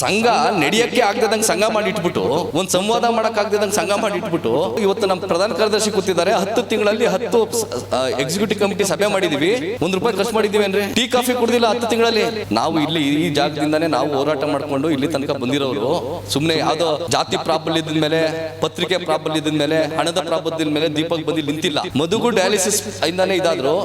ಸಂಘ ನಡೆಯಕ್ಕೆ ಆಗದಂಗೆ ಸಂಘ ಮಾಡಿ ಇಟ್ಬಿಟ್ಟು ಒಂದು ಸಂವಾದ ಮಾಡಕ್ ಆಗದಂಗೆ ಸಂಘ ಮಾಡಿ ಇಟ್ಬಿಟ್ಟು ಇವತ್ತು ನಮ್ಮ ಪ್ರಧಾನ ಕಾರ್ಯದರ್ಶಿ ಕೂತಿದ್ದಾರೆ. ಹತ್ತು ತಿಂಗಳಲ್ಲಿ ಹತ್ತು ಎಕ್ಸಿಕ್ಯೂಟಿವ್ ಕಮಿಟಿ ಸಭೆ ಮಾಡಿದೀವಿ. ಒಂದ್ ರೂಪಾಯಿ ಖರ್ಚು ಮಾಡಿದೀವಿ ಅಂದ್ರೆ ಟೀ, ಕಾಫಿ ಕುಡಿದಿಲ್ಲ ಹತ್ತು ತಿಂಗಳಲ್ಲಿ. ನಾವು ಇಲ್ಲಿ ಈ ಜಾಗದಿಂದಾನೇ ನಾವು ಹೋರಾಟ ಮಾಡ್ಕೊಂಡು ಇಲ್ಲಿ ತನಕ ಬಂದಿರೋರು. ಸುಮ್ಮನೆ ಯಾವ್ದೋ ಜಾತಿ ಪ್ರಾಬಲ್ಯದ ಮೇಲೆ, ಪತ್ರಿಕೆ ಪ್ರಾಬಲ್ಯದ ಮೇಲೆ, ಹಣದ ಪ್ರಾಬಲ್ಯದ ಮೇಲೆ ದೀಪಕ್ ಬಂದು ನಿಂತಿಲ್ಲ. ಮಧುಗು ಡಯಾಲಿಸಿಸ್ ಇಂದಾನೆ ಇದಾದ್ರು.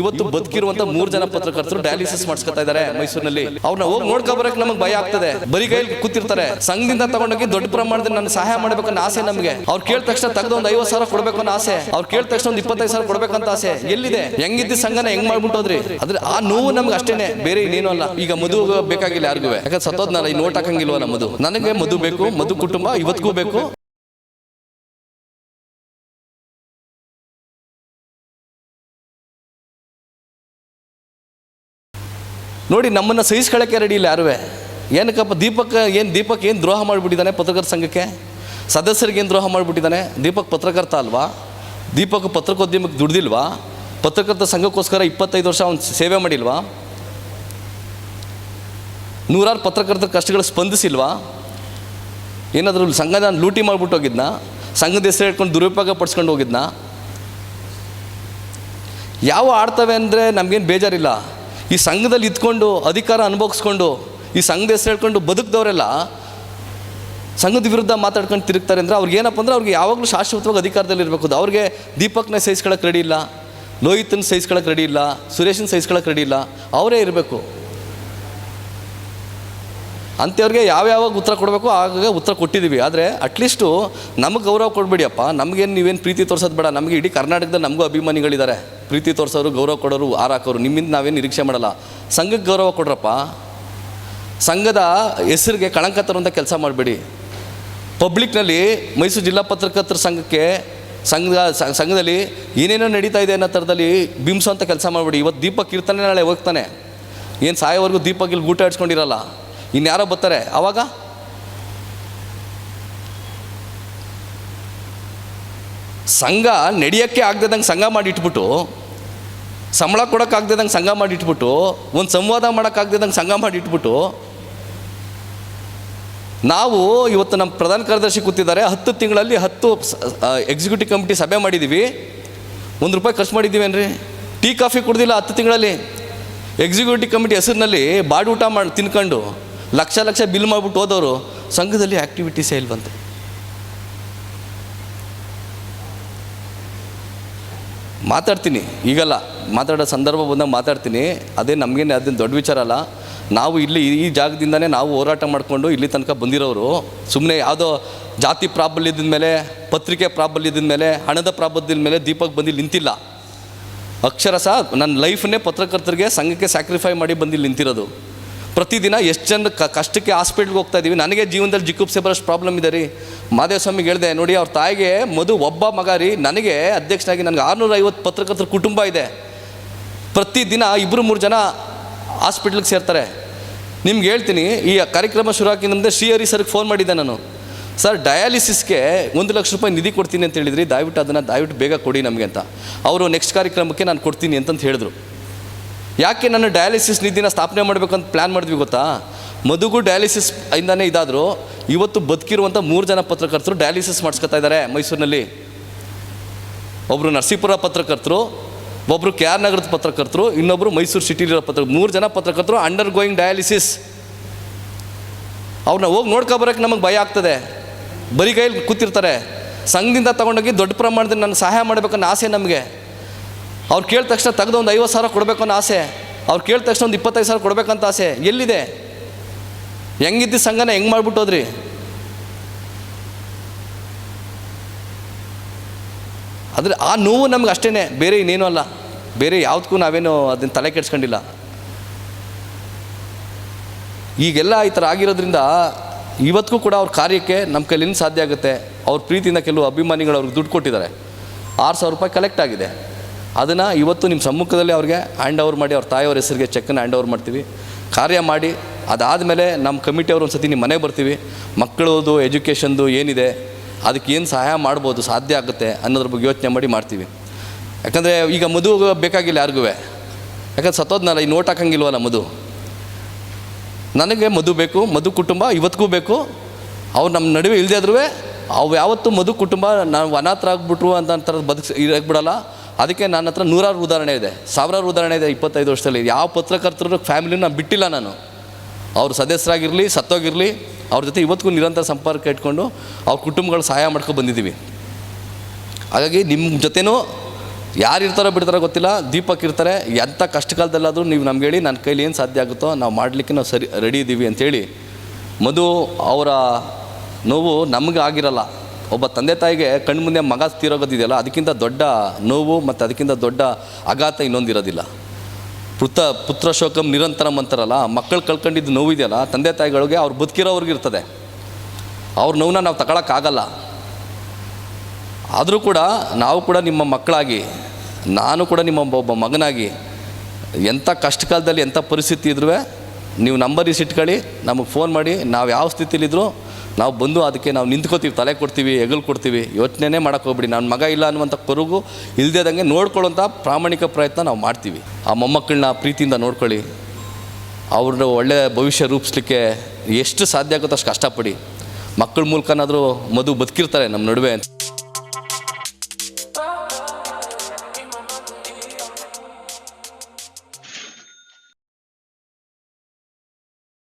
ಇವತ್ತು ಬದುಕಿರುವಂತ ಮೂರ್ ಜನ ಪತ್ರಕರ್ತರು ಡಯಾಲಿಸಿಸ್ ಮಾಡಿಸ್ಕೊತಾ ಇದಾರೆ ಮೈಸೂರಿನಲ್ಲಿ. ಅವ್ರನ್ನ ಹೋಗಿ ನೋಡ್ಕೊ ಬರಕ್ ನಮಗೆ ಭಯ ಆಗ್ತದೆ. ಬರೀ ಕೈಯಲ್ಲಿ ಕೂತಿರ್ತಾರೆ. ಸಂಘದಿಂದ ತಗೊಂಡೋಗಿ ದೊಡ್ಡ ಪ್ರಮಾಣದಲ್ಲಿ ನನ್ನ ಸಹಾಯ ಮಾಡ್ಬೇಕನ್ನೋ ಆಸೆ ನಮಗೆ. ಅವ್ರು ಕೇಳಿದ ತಕ್ಷಣ ತೆಗೆದು ಒಂದು ಐವತ್ತು ಸಾವಿರ ಕೊಡ್ಬೇಕು ಅನ್ನೋ ಆಸೆ. ಅವ್ರು ಕೇಳಿದ ತಕ್ಷಣ ಒಂದು ಇಪ್ಪತ್ತೈದು ಸಾವಿರ ಕೊಡ್ಬೇಕಂತ ಆಸೆ. ಎಲ್ಲಿದೆ? ಹೆಂಗಿದ್ದ ಸಂಘನ ಹೆಂಗ್ ಮಾಡ್ಬಿಟ್ಟೋದ್ರಿ? ಆದ್ರೆ ಆ ನೋವು ನಮ್ಗೆ ಅಷ್ಟೇನೆ. ಬೇರೆ ಇನ್ನೇನು ಅಲ್ಲ. ಈಗ ಮಧು ಬೇಕಾಗಿಲ್ಲ ಯಾರಿಗೂ. ಯಾಕಂದ್ರೆ ಸತ್ತೋದ್ನಲ್ಲ ಈ ನೋಟ್ ಹಾಕಂಗಿಲ್ವ ನಮ್ಮದು ನನಗೆ ಮಧು ಬೇಕು, ಮಧು ಕುಟುಂಬ ಇವತ್ತಿಗೂ ಬೇಕು. ನೋಡಿ, ನಮ್ಮನ್ನು ಸಹಿಸ್ಕೊಳ್ಳೋಕ್ಕೆ ರೆಡಿ ಇಲ್ಲ ಯಾರುವೆ? ಏನಕ್ಕಪ್ಪ ದೀಪಕ್, ಏನು ದೀಪಕ್ ಏನು ದ್ರೋಹ ಮಾಡಿಬಿಟ್ಟಿದ್ದಾನೆ ಪತ್ರಕರ್ತ ಸಂಘಕ್ಕೆ? ಸದಸ್ಯರಿಗೆ ಏನು ದ್ರೋಹ ಮಾಡಿಬಿಟ್ಟಿದ್ದಾನೆ? ದೀಪಕ್ ಪತ್ರಕರ್ತ ಅಲ್ವಾ? ದೀಪಕ್ ಪತ್ರಕೋದ್ಯಮಕ್ಕೆ ದುಡ್ದಿಲ್ವಾ? ಪತ್ರಕರ್ತ ಸಂಘಕ್ಕೋಸ್ಕರ ಇಪ್ಪತ್ತೈದು ವರ್ಷ ಅವ್ನು ಸೇವೆ ಮಾಡಿಲ್ವಾ? ನೂರಾರು ಪತ್ರಕರ್ತರ ಕಷ್ಟಗಳು ಸ್ಪಂದಿಸಿಲ್ವಾ? ಏನಾದರೂ ಸಂಘದ ಲೂಟಿ ಮಾಡಿಬಿಟ್ಟು ಹೋಗಿದ್ನಾ? ಸಂಘದ ಹೆಸರು ಇಟ್ಕೊಂಡು ದುರುಪಯೋಗ ಪಡಿಸ್ಕೊಂಡು ಹೋಗಿದ್ನಾ? ಯಾವ ಆಡ್ತವೆ ಅಂದರೆ ನಮಗೇನು ಬೇಜಾರಿಲ್ಲ. ಈ ಸಂಘದಲ್ಲಿ ಇದ್ಕೊಂಡು ಅಧಿಕಾರ ಅನುಭವಿಸ್ಕೊಂಡು ಈ ಸಂಘದ ಹೆಸರು ಹೇಳ್ಕೊಂಡು ಬದುಕಿದವರೆಲ್ಲ ಸಂಘದ ವಿರುದ್ಧ ಮಾತಾಡ್ಕೊಂಡು ತಿರುಗ್ತಾರೆ ಅಂದರೆ ಅವ್ರಿಗೆ ಏನಪ್ಪ ಅಂದ್ರೆ ಅವ್ರಿಗೆ ಯಾವಾಗಲೂ ಶಾಶ್ವತವಾಗಿ ಅಧಿಕಾರದಲ್ಲಿ ಇರಬೇಕು. ಅವ್ರಿಗೆ ದೀಪಕ್ನ ಸಹಿಸ್ಕೊಳಕ್ಕೆ ರೆಡಿ ಇಲ್ಲ, ಲೋಹಿತನ ಸಹಿಸ್ಕೊಳಕ್ಕೆ ರೆಡಿ ಇಲ್ಲ, ಸುರೇಶನ ಸಹಿಸ್ಕೊಳಕ್ಕೆ ರೆಡಿ ಇಲ್ಲ, ಅವರೇ ಇರಬೇಕು. ಅಂಥವ್ರಿಗೆ ಯಾವ್ಯಾವಾಗ ಉತ್ತರ ಕೊಡಬೇಕು ಆಗ ಉತ್ತರ ಕೊಟ್ಟಿದ್ದೀವಿ. ಆದರೆ ಅಟ್ಲೀಸ್ಟು ನಮಗೆ ಗೌರವ ಕೊಡಬೇಡಿಯಪ್ಪ. ನಮಗೇನು ನೀವೇನು ಪ್ರೀತಿ ತೋರಿಸೋದು ಬೇಡ. ನಮಗೆ ಇಡೀ ಕರ್ನಾಟಕದಲ್ಲಿ ನಮಗೂ ಅಭಿಮಾನಿಗಳಿದ್ದಾರೆ. ಪ್ರೀತಿ ತೋರಿಸೋರು, ಗೌರವ ಕೊಡೋರು ಆರಾಕೋರು ನಿಮ್ಮಿಂದ ನಾವೇನು ನಿರೀಕ್ಷೆ ಮಾಡಲ್ಲ. ಸಂಘಕ್ಕೆ ಗೌರವ ಕೊಡ್ರಪ್ಪ. ಸಂಘದ ಹೆಸರಿಗೆ ಕಳಂಕ ತರುವಂಥ ಕೆಲಸ ಮಾಡಬೇಡಿ. ಪಬ್ಲಿಕ್ನಲ್ಲಿ ಮೈಸೂರು ಜಿಲ್ಲಾ ಪತ್ರಕರ್ತರ ಸಂಘಕ್ಕೆ ಸಂಘದ ಸಂಘದಲ್ಲಿ ಏನೇನೋ ನಡೀತಾ ಇದೆ ಅನ್ನೋ ಥರದಲ್ಲಿ ಬಿಂಬಿಸೋಂಥ ಕೆಲಸ ಮಾಡಬೇಡಿ. ಇವತ್ತು ದೀಪ ಕೀರ್ತನೆ ನಾಳೆ ಹೋಗ್ತಾನೆ. ಏನು ಸಾಯೋವರೆಗೂ ದೀಪಕ್ ಇಲ್ಲಿ ಊಟ ಆಡ್ಸ್ಕೊಂಡಿರಲ್ಲ. ಇನ್ಯಾರೋ ಬರ್ತಾರೆ. ಆವಾಗ ಸಂಘ ನಡೆಯೋಕ್ಕೆ ಆಗದಂಗೆ ಸಂಘ ಮಾಡಿಟ್ಬಿಟ್ಟು, ಸಂಬಳ ಕೊಡೋಕ್ಕಾಗ್ದಂಗೆ ಸಂಘ ಮಾಡಿಟ್ಬಿಟ್ಟು, ಒಂದು ಸಂವಾದ ಮಾಡೋಕ್ಕಾಗ್ದಂಗೆ ಸಂಘ ಮಾಡಿಟ್ಬಿಟ್ಟು ನಾವು ಇವತ್ತು ನಮ್ಮ ಪ್ರಧಾನ ಕಾರ್ಯದರ್ಶಿ ಕೂತಿದ್ದಾರೆ. ಹತ್ತು ತಿಂಗಳಲ್ಲಿ ಹತ್ತು ಎಕ್ಸಿಕ್ಯೂಟಿವ್ ಕಮಿಟಿ ಸಭೆ ಮಾಡಿದ್ದೀವಿ ಒಂದು ರೂಪಾಯಿ ಖರ್ಚು ಮಾಡಿದ್ದೀವಿ ಏನ್ರಿ ಟೀ, ಕಾಫಿ ಕುಡ್ದಿಲ್ಲ ಹತ್ತು ತಿಂಗಳಲ್ಲಿ. ಎಕ್ಸಿಕ್ಯೂಟಿವ್ ಕಮಿಟಿ ಹೆಸರಿನಲ್ಲಿ ಬಾಡಿ ಊಟ ಮಾಡಿ ತಿನ್ಕೊಂಡು ಲಕ್ಷ ಲಕ್ಷ ಬಿಲ್ ಮಾಡಿಬಿಟ್ಟು ಹೋದವರು ಸಂಘದಲ್ಲಿ ಆ್ಯಕ್ಟಿವಿಟೀಸೇ ಇಲ್ವಂತೆ ಮಾತಾಡ್ತೀನಿ, ಈಗಲ್ಲ. ಮಾತಾಡೋ ಸಂದರ್ಭ ಬಂದಾಗ ಮಾತಾಡ್ತೀನಿ. ಅದೇ ನಮಗೇನೆ, ಅದೇನು ದೊಡ್ಡ ವಿಚಾರ ಅಲ್ಲ. ನಾವು ಇಲ್ಲಿ ಈ ಜಾಗದಿಂದನೇ ನಾವು ಹೋರಾಟ ಮಾಡಿಕೊಂಡು ಇಲ್ಲಿ ತನಕ ಬಂದಿರೋರು. ಸುಮ್ಮನೆ ಯಾವುದೋ ಜಾತಿ ಪ್ರಾಬಲ್ಯದ ಮೇಲೆ, ಪತ್ರಿಕೆ ಪ್ರಾಬಲ್ಯದ ಮೇಲೆ, ಹಣದ ಪ್ರಾಬಲ್ಯದ ಮೇಲೆ ದೀಪಕ್ ಬಂದು ನಿಂತಿಲ್ಲ. ನಿಂತಿಲ್ಲ ಸಹ ನನ್ನ ಲೈಫನ್ನೇ ಪತ್ರಕರ್ತರಿಗೆ ಸಂಘಕ್ಕೆ ಸ್ಯಾಕ್ರಿಫೈ ಮಾಡಿ ಬಂದು ನಿಂತಿರೋದು. ಪ್ರತಿದಿನ ಎಷ್ಟು ಜನ ಕ, ಕಷ್ಟಕ್ಕೆ ಹಾಸ್ಪಿಟ್ಲ್ಗೆ ಹೋಗ್ತಾ ಇದ್ದೀವಿ ನನಗೆ ಜೀವನದಲ್ಲಿ ಜಿಕ್ಕುಪ್ಸೆ ಬರೋಷ್ಟು ಪ್ರಾಬ್ಲಮ್ ಇದೆ ರೀ. ಮಾದೇವ ಸ್ವಾಮಿಗೆ ಹೇಳಿದೆ, ನೋಡಿ ಅವ್ರ ತಾಯಿಗೆ ಮಧು ಒಬ್ಬ ಮಗ ರೀ. ನನಗೆ ಅಧ್ಯಕ್ಷನಾಗಿ ನನಗೆ ಆರುನೂರ ಐವತ್ತು ಪತ್ರಕರ್ತರ ಕುಟುಂಬ ಇದೆ. ಪ್ರತಿದಿನ ಇಬ್ಬರು ಮೂರು ಜನ ಹಾಸ್ಪಿಟ್ಲಿಗೆ ಸೇರ್ತಾರೆ. ನಿಮ್ಗೆ ಹೇಳ್ತೀನಿ, ಈ ಕಾರ್ಯಕ್ರಮ ಶುರು ಹಾಕಿ ಶ್ರೀಹರಿ ಸರ್ಗೆ ಫೋನ್ ಮಾಡಿದ್ದೆ ನಾನು. ಸರ್ ಡಯಾಲಿಸಿಸ್ಗೆ ಒಂದು ಲಕ್ಷ ರೂಪಾಯಿ ನಿಧಿ ಕೊಡ್ತೀನಿ ಅಂತ ಹೇಳಿದ್ರಿ, ದಯವಿಟ್ಟು ಅದನ್ನು, ದಯವಿಟ್ಟು ಬೇಗ ಕೊಡಿ ನಮಗೆ ಅಂತ. ಅವರು ನೆಕ್ಸ್ಟ್ ಕಾರ್ಯಕ್ರಮಕ್ಕೆ ನಾನು ಕೊಡ್ತೀನಿ ಅಂತಂತ ಹೇಳಿದ್ರು. ಯಾಕೆ ನಾನು ಡಯಾಲಿಸಿಸ್ ನಿಧಿನ ಸ್ಥಾಪನೆ ಮಾಡಬೇಕಂತ ಪ್ಲ್ಯಾನ್ ಮಾಡಿದ್ವಿ ಗೊತ್ತಾ? ಮದುಗೂ ಡಯಾಲಿಸಿಸ್ ಇಂದಾನೇ ಇದಾದರೂ, ಇವತ್ತು ಬದುಕಿರುವಂಥ ಮೂರು ಜನ ಪತ್ರಕರ್ತರು ಡಯಾಲಿಸಿಸ್ ಮಾಡಿಸ್ಕೊತಾ ಇದ್ದಾರೆ ಮೈಸೂರಿನಲ್ಲಿ. ಒಬ್ಬರು ನರಸೀಪುರ ಪತ್ರಕರ್ತರು ಒಬ್ಬರು ಕೆ ಆರ್ ನಗರದ ಪತ್ರಕರ್ತರು ಇನ್ನೊಬ್ಬರು ಮೈಸೂರು ಸಿಟಿಲಿರೋ ಪತ್ರ, ಮೂರು ಜನ ಪತ್ರಕರ್ತರು ಅಂಡರ್ ಗೋಯಿಂಗ್ ಡಯಾಲಿಸಿಸ್ ಅವ್ರನ್ನ ಹೋಗಿ ನೋಡ್ಕೊಬರಕ್ಕೆ ನಮಗೆ ಭಯ ಆಗ್ತದೆ. ಬರೀ ಕೈಯಲ್ಲಿ ಕೂತಿರ್ತಾರೆ. ಸಂಘದಿಂದ ತಗೊಂಡೋಗಿ ದೊಡ್ಡ ಪ್ರಮಾಣದಲ್ಲಿ ನನ್ನ ಸಹಾಯ ಮಾಡಬೇಕನ್ನೋ ಆಸೆ ನಮಗೆ. ಅವ್ರು ಕೇಳಿದ ತಕ್ಷಣ ತೆಗೆದು ಒಂದು ಐವತ್ತು ಸಾವಿರ ಕೊಡಬೇಕು ಅನ್ನೋ ಆಸೆ. ಅವ್ರು ಕೇಳಿದ ತಕ್ಷಣ ಒಂದು ಇಪ್ಪತ್ತೈದು ಸಾವಿರ ಕೊಡಬೇಕಂತ ಆಸೆ. ಎಲ್ಲಿದೆ? ಹೆಂಗಿದ್ದ ಸಂಘನ ಹೆಂಗೆ ಮಾಡ್ಬಿಟ್ಟೋದ್ರಿ? ಆದರೆ ಆ ನೋವು ನಮ್ಗೆ ಅಷ್ಟೇ ಬೇರೆ ಇನ್ನೇನೂ ಅಲ್ಲ. ಬೇರೆ ಯಾವುದಕ್ಕೂ ನಾವೇನು ಅದನ್ನು ತಲೆ ಕೆಡಿಸ್ಕೊಂಡಿಲ್ಲ. ಈಗೆಲ್ಲ ಈ ಥರ ಆಗಿರೋದ್ರಿಂದ ಇವತ್ತಿಗೂ ಕೂಡ ಅವ್ರ ಕಾರ್ಯಕ್ಕೆ ನಮ್ಮ ಕೈಲಿಂದ ಸಾಧ್ಯ ಆಗುತ್ತೆ. ಅವ್ರ ಪ್ರೀತಿಯಿಂದ ಕೆಲವು ಅಭಿಮಾನಿಗಳು ಅವ್ರಿಗೆ ದುಡ್ಡು ಕೊಟ್ಟಿದ್ದಾರೆ. ಆರು ಸಾವಿರ ರೂಪಾಯಿ ಕಲೆಕ್ಟ್ ಆಗಿದೆ. ಅದನ್ನು ಇವತ್ತು ನಿಮ್ಮ ಸಮ್ಮುಖದಲ್ಲಿ ಅವ್ರಿಗೆ ಹ್ಯಾಂಡ್ ಓವರ್ ಮಾಡಿ, ಅವ್ರ ತಾಯಿಯವ್ರ ಹೆಸರಿಗೆ ಚೆಕ್ಕನ್ನು ಹ್ಯಾಂಡ್ ಓವರ್ ಮಾಡ್ತೀವಿ. ಕಾರ್ಯ ಮಾಡಿ, ಅದಾದಮೇಲೆ ನಮ್ಮ ಕಮಿಟಿಯವ್ರು ಒಂದು ಸತಿ ನಿಮ್ಮ ಮನೆಗೆ ಬರ್ತೀವಿ. ಮಕ್ಕಳದು ಎಜುಕೇಷನ್ದು ಏನಿದೆ ಅದಕ್ಕೆ ಏನು ಸಹಾಯ ಮಾಡ್ಬೋದು, ಸಾಧ್ಯ ಆಗುತ್ತೆ ಅನ್ನೋದ್ರ ಬಗ್ಗೆ ಯೋಚನೆ ಮಾಡಿ ಮಾಡ್ತೀವಿ. ಯಾಕಂದರೆ ಈಗ ಮದುವೆ ಬೇಕಾಗಿಲ್ಲ ಯಾರಿಗೂ ಯಾಕಂದ್ರೆ ಸತ್ತೋದ್ನಲ್ಲ, ಈ ನೋಟ್ ಹಾಕಂಗಿಲ್ವಲ್ಲ ಮಧು. ನನಗೆ ಮಧು ಬೇಕು, ಮಧು ಕುಟುಂಬ ಇವತ್ತಿಗೂ ಬೇಕು. ಅವ್ರು ನಮ್ಮ ನಡುವೆ ಇಲ್ಲದೆ ಆದ್ರೂ ಅವು ಯಾವತ್ತೂ ಮಧು ಕುಟುಂಬ ನಾವು ಅನಾಥರಾಗ್ಬಿಟ್ರು ಅಂತ ಥರದ ಬದುಕು ಬಿಡಲ್ಲ ಅದಕ್ಕೆ ನನ್ನ ಹತ್ರ ನೂರಾರು ಉದಾಹರಣೆ ಇದೆ. ಸಾವಿರಾರು ಉದಾಹರಣೆ ಇದೆ ಇಪ್ಪತ್ತೈದು ವರ್ಷದಲ್ಲಿ. ಯಾವ ಪತ್ರಕರ್ತರು ಫ್ಯಾಮಿಲಿನ ಬಿಟ್ಟಿಲ್ಲ ನಾನು. ಅವ್ರ ಸದಸ್ಯರಾಗಿರಲಿ, ಸತ್ತೋಗಿರಲಿ ಅವ್ರ ಜೊತೆ ಇವತ್ತಿಗೂ ನಿರಂತರ ಸಂಪರ್ಕ ಇಟ್ಕೊಂಡು ಅವ್ರ ಕುಟುಂಬಗಳು ಸಹಾಯ ಮಾಡ್ಕೊಂಡು ಬಂದಿದ್ದೀವಿ. ಹಾಗಾಗಿ ನಿಮ್ಮ ಜೊತೆನೂ ಯಾರು ಇರ್ತಾರೋ ಬಿಡ್ತಾರೋ ಗೊತ್ತಿಲ್ಲ, ದೀಪಕ್ ಇರ್ತಾರೆ ಎಂಥ ಕಷ್ಟ ಕಾಲದಲ್ಲಾದರೂ ನೀವು ನಮ್ಗೆ ಹೇಳಿ ನನ್ನ ಕೈಲಿ ಏನು ಸಾಧ್ಯ ಆಗುತ್ತೋ ನಾವು ಮಾಡಲಿಕ್ಕೆ ನಾವು ಸರಿ ರೆಡಿ ಇದ್ದೀವಿ ಅಂಥೇಳಿ ಮಧು ಅವರ ನೋವು ನಮಗೆ ಆಗಿರಲ್ಲ. ಒಬ್ಬ ತಂದೆ ತಾಯಿಗೆ ಕಣ್ಮುಂದೆ ಮಗ ತೀರೋಗೋದಿದೆಯಲ್ಲ, ಅದಕ್ಕಿಂತ ದೊಡ್ಡ ನೋವು ಮತ್ತು ಅದಕ್ಕಿಂತ ದೊಡ್ಡ ಆಘಾತ ಇನ್ನೊಂದಿರೋದಿಲ್ಲ. ಪುತ್ರ ಪುತ್ರ ಶೋಕಂ ನಿರಂತರಂ ಅಂತಾರಲ್ಲ, ಮಕ್ಕಳು ಕಳ್ಕೊಂಡಿದ್ದು ನೋವಿದೆಯಲ್ಲ, ತಂದೆ ತಾಯಿಗಳಿಗೆ ಅವ್ರು ಬದುಕಿರೋವ್ರಿಗೆ ಇರ್ತದೆ. ಅವ್ರ ನೋವನ್ನ ನಾವು ತಗೊಳಕ್ಕಾಗಲ್ಲ. ಆದರೂ ಕೂಡ ನಾವು ಕೂಡ ನಿಮ್ಮ ಮಕ್ಕಳಾಗಿ, ನಾನು ಕೂಡ ನಿಮ್ಮ ಒಬ್ಬ ಮಗನಾಗಿ, ಎಂಥ ಕಷ್ಟ ಕಾಲದಲ್ಲಿ ಎಂಥ ಪರಿಸ್ಥಿತಿ ಇದ್ರೂ ನೀವು ನಂಬರ್ ಇಟ್ಕೊಳ್ಳಿ ನಮಗೆ ಫೋನ್ ಮಾಡಿ, ನಾವು ಯಾವ ಸ್ಥಿತಿಲಿದ್ದರೂ ನಾವು ಬಂದು ಅದಕ್ಕೆ ನಾವು ನಿಂತ್ಕೋತೀವಿ, ತಲೆ ಕೊಡ್ತೀವಿ, ಹೆಗಲು ಕೊಡ್ತೀವಿ. ಯೋಚನೆ ಮಾಡೋಕ್ಕೆ ಹೋಗ್ಬಿಡಿ. ನನ್ನ ಮಗ ಇಲ್ಲ ಅನ್ನುವಂಥ ಕೊರಗು ಇಲ್ಲದೇದಂಗೆ ನೋಡ್ಕೊಳ್ಳೋಂಥ ಪ್ರಾಮಾಣಿಕ ಪ್ರಯತ್ನ ನಾವು ಮಾಡ್ತೀವಿ. ಆ ಮೊಮ್ಮಕ್ಕಳನ್ನ ಪ್ರೀತಿಯಿಂದ ನೋಡ್ಕೊಳ್ಳಿ. ಅವ್ರನ್ನ ಒಳ್ಳೆ ಭವಿಷ್ಯ ರೂಪಿಸ್ಲಿಕ್ಕೆ ಎಷ್ಟು ಸಾಧ್ಯ ಆಗುತ್ತೋ ಅಷ್ಟು ಕಷ್ಟಪಡಿ. ಮಕ್ಕಳ ಮೂಲಕನಾದರೂ ಮದುವೆ ಬದುಕಿರ್ತಾರೆ ನಮ್ಮ ನಡುವೆ